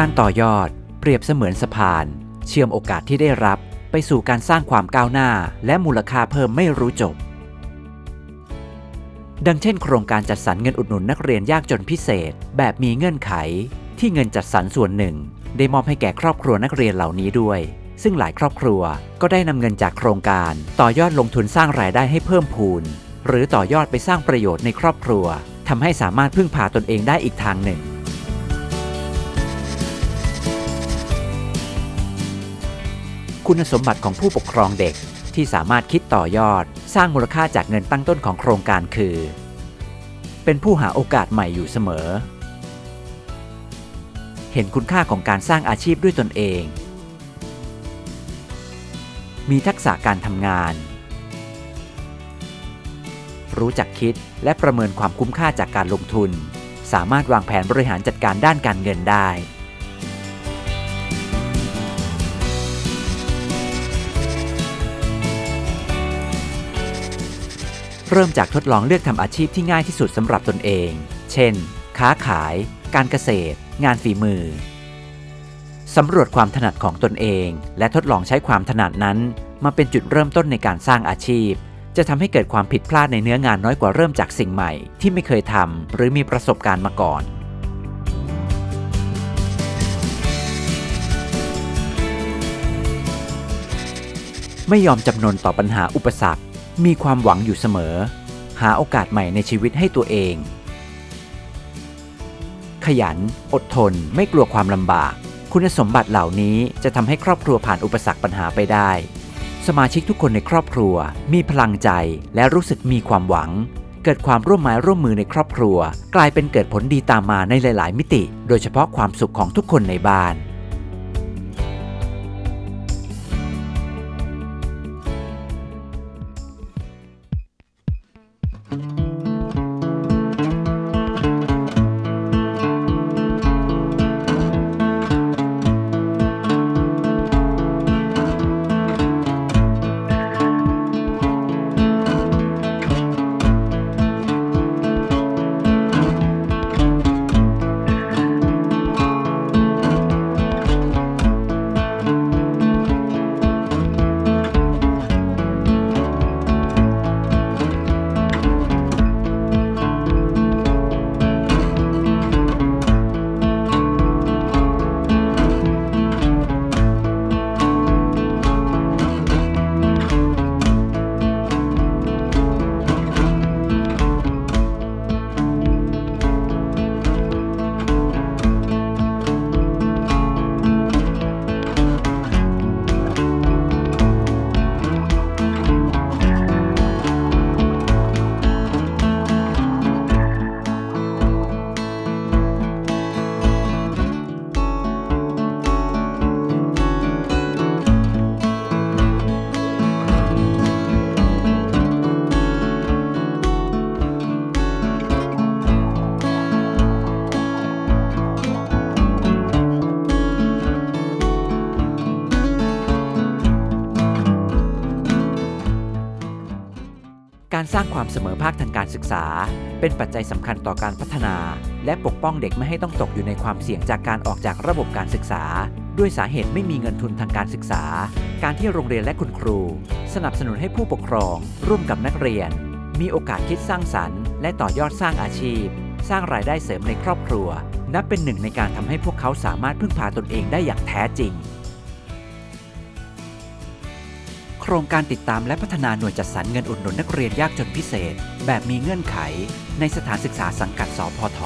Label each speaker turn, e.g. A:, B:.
A: การต่อยอดเปรียบเสมือนสะพาน เชื่อมโอกาสที่ได้รับไปสู่การสร้างความก้าวหน้า และมูลค่าเพิ่มไม่รู้จบ ดังเช่น โครงการจัดสรรเงินอุดหนุนนักเรียนยากจนพิเศษ แบบมีเงื่อนไข ที่เงินจัดสรรส่วนหนึ่ง ได้มอบให้แก่ครอบครัวนักเรียนเหล่านี้ด้วย ซึ่งหลายครอบครัวก็ได้นำเงินจากโครงการ ต่อยอดลงทุนสร้างรายได้ให้เพิ่มพูน หรือต่อยอดไปสร้างประโยชน์ในครอบครัวทำให้สามารถพึ่งพาตนเองได้อีกทางหนึ่ง คุณสมบัติของผู้ปกครองเด็กที่สามารถคิดต่อยอด สร้างมูลค่าจากเงินตั้งต้นของโครงการคือ เป็นผู้หาโอกาสใหม่อยู่เสมอ เห็นคุณค่าของการสร้างอาชีพด้วยตนเอง มีทักษะการทำงาน รู้จักคิดและประเมินความคุ้มค่าจากการลงทุน สามารถวางแผนบริหารจัดการด้านการเงินได้ เริ่มจากทดลองเลือกทำอาชีพที่ง่ายที่สุดสำหรับตนเอง เช่น ค้าขาย การเกษตร งานฝีมือ สำรวจความถนัดของตนเอง และทดลองใช้ความถนัดนั้น มาเป็นจุดเริ่มต้นในการสร้างอาชีพ จะทำให้เกิดความผิดพลาดในเนื้องานน้อยกว่าเริ่มจากสิ่งใหม่ ที่ไม่เคยทำหรือมีประสบการณ์มาก่อนไม่ยอมจำนนต่อปัญหาอุปสรรค มีความหวังอยู่เสมอ หาโอกาสใหม่ในชีวิตให้ตัวเอง ขยัน อดทน ไม่กลัวความลำบาก คุณสมบัติเหล่านี้จะทำให้ครอบครัวผ่านอุปสรรคปัญหาไปได้ สมาชิกทุกคนในครอบครัว มีพลังใจและรู้สึกมีความหวัง เกิดความร่วมไม้ร่วมมือในครอบครัว กลายเป็นเกิดผลดีตามมาในหลาย ๆ มิติ โดยเฉพาะความสุขของทุกคนในบ้าน สร้างความเสมอภาคทางการศึกษา เป็นปัจจัยสำคัญต่อการพัฒนา และปกป้องเด็กไม่ให้ต้องตกอยู่ในความเสี่ยงจากการออกจากระบบการศึกษา ด้วยสาเหตุไม่มีเงินทุนทางการศึกษา การที่โรงเรียนและคุณครู สนับสนุนให้ผู้ปกครอง ร่วมกับนักเรียน มีโอกาสคิดสร้างสรรค์ และต่อยอดสร้างอาชีพ สร้างรายได้เสริมในครอบครัว นับเป็นหนึ่งในการทำให้พวกเขาสามารถพึ่งพาตนเองได้อย่างแท้จริง โครงการติดตามและพัฒนาหน่วยจัดสรรเงินอุดหนุนนักเรียนยากจนพิเศษ แบบมีเงื่อนไข ในสถานศึกษาสังกัดสพท